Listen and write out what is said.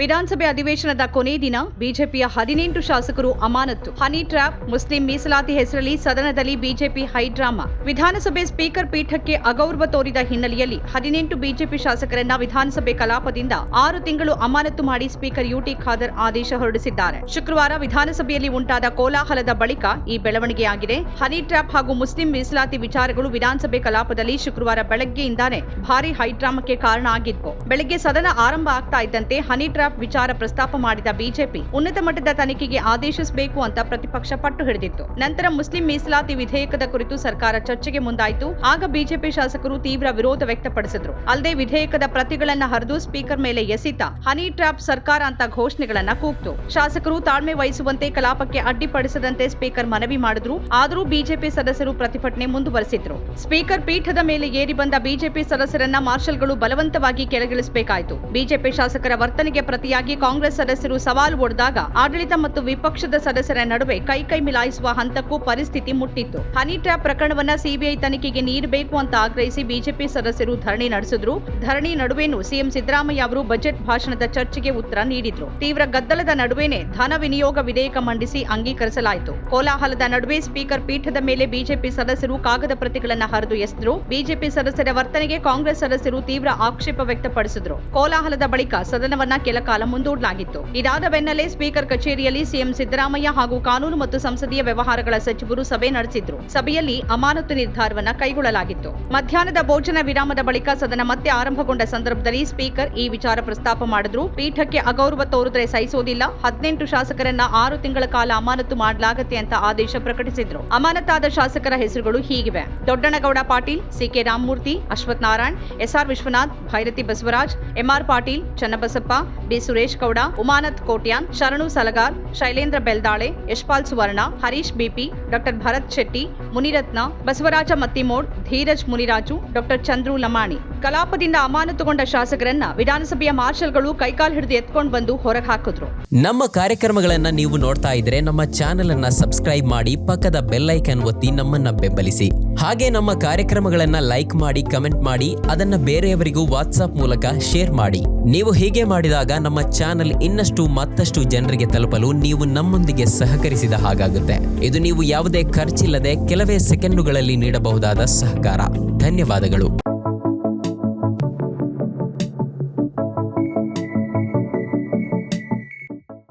ವಿಧಾನಸಭೆ ಅಧಿವೇಶನದ ಕೊನೆ ದಿನ ಬಿಜೆಪಿಯ ಹದಿನೆಂಟು ಶಾಸಕರು ಅಮಾನತ್ತು. ಹನಿ ಟ್ರ್ಯಾಪ್, ಮುಸ್ಲಿಂ ಮೀಸಲಾತಿ ಹೆಸರಲ್ಲಿ ಸದನದಲ್ಲಿ ಬಿಜೆಪಿ ಹೈಡ್ರಾಮಾ. ವಿಧಾನಸಭೆ ಸ್ಪೀಕರ್ ಪೀಠಕ್ಕೆ ಅಗೌರವ ತೋರಿದ ಹಿನ್ನೆಲೆಯಲ್ಲಿ ಹದಿನೆಂಟು ಬಿಜೆಪಿ ಶಾಸಕರನ್ನ ವಿಧಾನಸಭೆ ಕಲಾಪದಿಂದ ಆರು ತಿಂಗಳು ಅಮಾನತ್ತು ಮಾಡಿ ಸ್ಪೀಕರ್ ಯುಟಿ ಖಾದರ್ ಆದೇಶ ಹೊರಡಿಸಿದ್ದಾರೆ. ಶುಕ್ರವಾರ ವಿಧಾನಸಭೆಯಲ್ಲಿ ಉಂಟಾದ ಕೋಲಾಹಲದ ಬಳಿಕ ಈ ಬೆಳವಣಿಗೆಯಾಗಿದೆ. ಹನಿ ಟ್ರ್ಯಾಪ್ ಹಾಗೂ ಮುಸ್ಲಿಂ ಮೀಸಲಾತಿ ವಿಚಾರಗಳು ವಿಧಾನಸಭೆ ಕಲಾಪದಲ್ಲಿ ಶುಕ್ರವಾರ ಬೆಳಗ್ಗೆಯಿಂದಾನೇ ಭಾರಿ ಹೈಡ್ರಾಮಕ್ಕೆ ಕಾರಣ ಆಗಿತ್ತು ಬೆಳಗ್ಗೆ ಸದನ ಆರಂಭ ಆಗ್ತಾ ಇದ್ದಂತೆ ಹನಿ ವಿಚಾರ ಪ್ರಸ್ತಾಪ ಮಾಡಿದ ಬಿಜೆಪಿ, ಉನ್ನತ ಮಟ್ಟದ ತನಿಖೆಗೆ ಆದೇಶಿಸಬೇಕು ಅಂತ ಪ್ರತಿಪಕ್ಷ ಪಟ್ಟು ಹಿಡಿದಿತ್ತು. ನಂತರ ಮುಸ್ಲಿಂ ಮೀಸಲಾತಿ ವಿಧೇಯಕದ ಕುರಿತು ಸರ್ಕಾರ ಚರ್ಚೆಗೆ ಮುಂದಾಯಿತು. ಆಗ ಬಿಜೆಪಿ ಶಾಸಕರು ತೀವ್ರ ವಿರೋಧ ವ್ಯಕ್ತಪಡಿಸಿದ್ರು. ಅಲ್ಲದೆ ವಿಧೇಯಕದ ಪ್ರತಿಗಳನ್ನ ಹರಿದು ಸ್ಪೀಕರ್ ಮೇಲೆ ಎಸಿತ, ಹನಿ ಟ್ರಾಪ್ ಸರ್ಕಾರ ಅಂತ ಘೋಷಣೆಗಳನ್ನ ಕೂಗ್ತು. ಶಾಸಕರು ತಾಳ್ಮೆ ವಹಿಸುವಂತೆ ಕಲಾಪಕ್ಕೆ ಅಡ್ಡಿಪಡಿಸದಂತೆ ಸ್ಪೀಕರ್ ಮನವಿ ಮಾಡಿದ್ರು. ಆದರೂ ಬಿಜೆಪಿ ಸದಸ್ಯರು ಪ್ರತಿಭಟನೆ ಮುಂದುವರೆಸಿದ್ರು. ಸ್ಪೀಕರ್ ಪೀಠದ ಮೇಲೆ ಏರಿ ಬಂದ ಬಿಜೆಪಿ ಸದಸ್ಯರನ್ನ ಮಾರ್ಷಲ್ಗಳು ಬಲವಂತವಾಗಿ ಕೆಳಗಿಳಿಸಬೇಕಾಯಿತು. ಬಿಜೆಪಿ ಶಾಸಕರ ವರ್ತನೆಗೆ ಪ್ರತಿಯಾಗಿ ಕಾಂಗ್ರೆಸ್ ಸದಸ್ಯರು ಸವಾಲು ಒಡೆದಾಗ ಆಡಳಿತ ಮತ್ತು ವಿಪಕ್ಷದ ಸದಸ್ಯರ ನಡುವೆ ಕೈಕೈ ಮಿಲಾಯಿಸುವ ಹಂತಕ್ಕೂ ಪರಿಸ್ಥಿತಿ ಮುಟ್ಟಿತ್ತು. ಹನಿ ಟ್ರ್ಯಾಪ್ ಪ್ರಕರಣವನ್ನ ಸಿಬಿಐ ತನಿಖೆಗೆ ನೀಡಬೇಕು ಅಂತ ಆಗ್ರಹಿಸಿ ಬಿಜೆಪಿ ಸದಸ್ಯರು ಧರಣಿ ನಡೆಸಿದ್ರು. ಧರಣಿ ನಡುವೆನೂ ಸಿಎಂ ಸಿದ್ದರಾಮಯ್ಯ ಅವರು ಬಜೆಟ್ ಭಾಷಣದ ಚರ್ಚೆಗೆ ಉತ್ತರ ನೀಡಿದ್ರು. ತೀವ್ರ ಗದ್ದಲದ ನಡುವೆನೆ ಧನ ವಿನಿಯೋಗ ವಿಧೇಯಕ ಮಂಡಿಸಿ ಅಂಗೀಕರಿಸಲಾಯಿತು. ಕೋಲಾಹಲದ ನಡುವೆ ಸ್ಪೀಕರ್ ಪೀಠದ ಮೇಲೆ ಬಿಜೆಪಿ ಸದಸ್ಯರು ಕಾಗದ ಪ್ರತಿಗಳನ್ನು ಹರಿದು ಎಸೆದ್ರು. ಬಿಜೆಪಿ ಸದಸ್ಯರ ವರ್ತನೆಗೆ ಕಾಂಗ್ರೆಸ್ ಸದಸ್ಯರು ತೀವ್ರ ಆಕ್ಷೇಪ ವ್ಯಕ್ತಪಡಿಸಿದ್ರು. ಕೋಲಾಹಲದ ಬಳಿಕ ಸದನವನ್ನ ಕೆಲ ಕಾಲ ಮುಂದೂಡಲಾಗಿತ್ತು. ಇದಾದ ಬೆನ್ನಲ್ಲೇ ಸ್ಪೀಕರ್ ಕಚೇರಿಯಲ್ಲಿ ಸಿಎಂ ಸಿದ್ದರಾಮಯ್ಯ ಹಾಗೂ ಕಾನೂನು ಮತ್ತು ಸಂಸದೀಯ ವ್ಯವಹಾರಗಳ ಸಚಿವರು ಸಭೆ ನಡೆಸಿದ್ರು. ಸಭೆಯಲ್ಲಿ ಅಮಾನತು ನಿರ್ಧಾರವನ್ನ ಕೈಗೊಳ್ಳಲಾಗಿತ್ತು. ಮಧ್ಯಾಹ್ನದ ಭೋಜನ ವಿರಾಮದ ಬಳಿಕ ಸದನ ಮತ್ತೆ ಆರಂಭಗೊಂಡ ಸಂದರ್ಭದಲ್ಲಿ ಸ್ಪೀಕರ್ ಈ ವಿಚಾರ ಪ್ರಸ್ತಾಪ ಮಾಡಿದ್ರು. ಪೀಠಕ್ಕೆ ಅಗೌರವ ತೋರಿದ್ರೆ ಸಹಿಸೋದಿಲ್ಲ. ಹದಿನೆಂಟು ಶಾಸಕರನ್ನ ಆರು ತಿಂಗಳ ಕಾಲ ಅಮಾನತು ಮಾಡಲಾಗತ್ತೆ ಅಂತ ಆದೇಶ ಪ್ರಕಟಿಸಿದ್ರು. ಅಮಾನತಾದ ಶಾಸಕರ ಹೆಸರುಗಳು ಹೀಗಿವೆ. Doddanagouda Patil, CK Ramamurthy Ashwath Narayan, SR Vishwanath, Byrathi Basavaraj, MR Patil, Channabasappa B Suresh Gowda Umanath Kotian Sharanu Salagar Shailendra Beldale Yashpal Suvarna Harish BP doctor Bharath Shetty Munirathna Basavaraja Mattimod Dheeraj Muniraju doctor Chandru Lamani ಕಲಾಪದಿಂದ ಅಮಾನತುಗೊಂಡ ಶಾಸಕರನ್ನ ವಿಧಾನಸಭೆಯ ಮಾರ್ಷಲ್ಗಳು ಕೈಕಾಲು ಹಿಡಿದು ಎತ್ಕೊಂಡು ಬಂದು ಹೊರಗೆ ಹಾಕಿದ್ರು. ನಮ್ಮ ಕಾರ್ಯಕ್ರಮಗಳನ್ನ ನೀವು ನೋಡ್ತಾ ಇದ್ರೆ ನಮ್ಮ ಚಾನೆಲ್ ಅನ್ನ ಸಬ್ಸ್ಕ್ರೈಬ್ ಮಾಡಿ ಪಕ್ಕದ ಬೆಲ್ ಐಕನ್ ಒತ್ತಿ ನಮ್ಮನ್ನ ಬೆಂಬಲಿಸಿ. ಹಾಗೆ ನಮ್ಮ ಕಾರ್ಯಕ್ರಮಗಳನ್ನ ಲೈಕ್ ಮಾಡಿ, ಕಮೆಂಟ್ ಮಾಡಿ, ಅದನ್ನ ಬೇರೆಯವರಿಗೂ ವಾಟ್ಸ್ಆಪ್ ಮೂಲಕ ಶೇರ್ ಮಾಡಿ. ನೀವು ಹೀಗೆ ಮಾಡಿದಾಗ ನಮ್ಮ ಚಾನೆಲ್ ಇನ್ನಷ್ಟು ಮತ್ತಷ್ಟು ಜನರಿಗೆ ತಲುಪಲು ನೀವು ನಮ್ಮೊಂದಿಗೆ ಸಹಕರಿಸಿದ ಹಾಗಾಗುತ್ತೆ. ಇದು ನೀವು ಯಾವುದೇ ಖರ್ಚಿಲ್ಲದೆ ಕೆಲವೇ ಸೆಕೆಂಡುಗಳಲ್ಲಿ ನೀಡಬಹುದಾದ ಸಹಕಾರ. ಧನ್ಯವಾದಗಳು.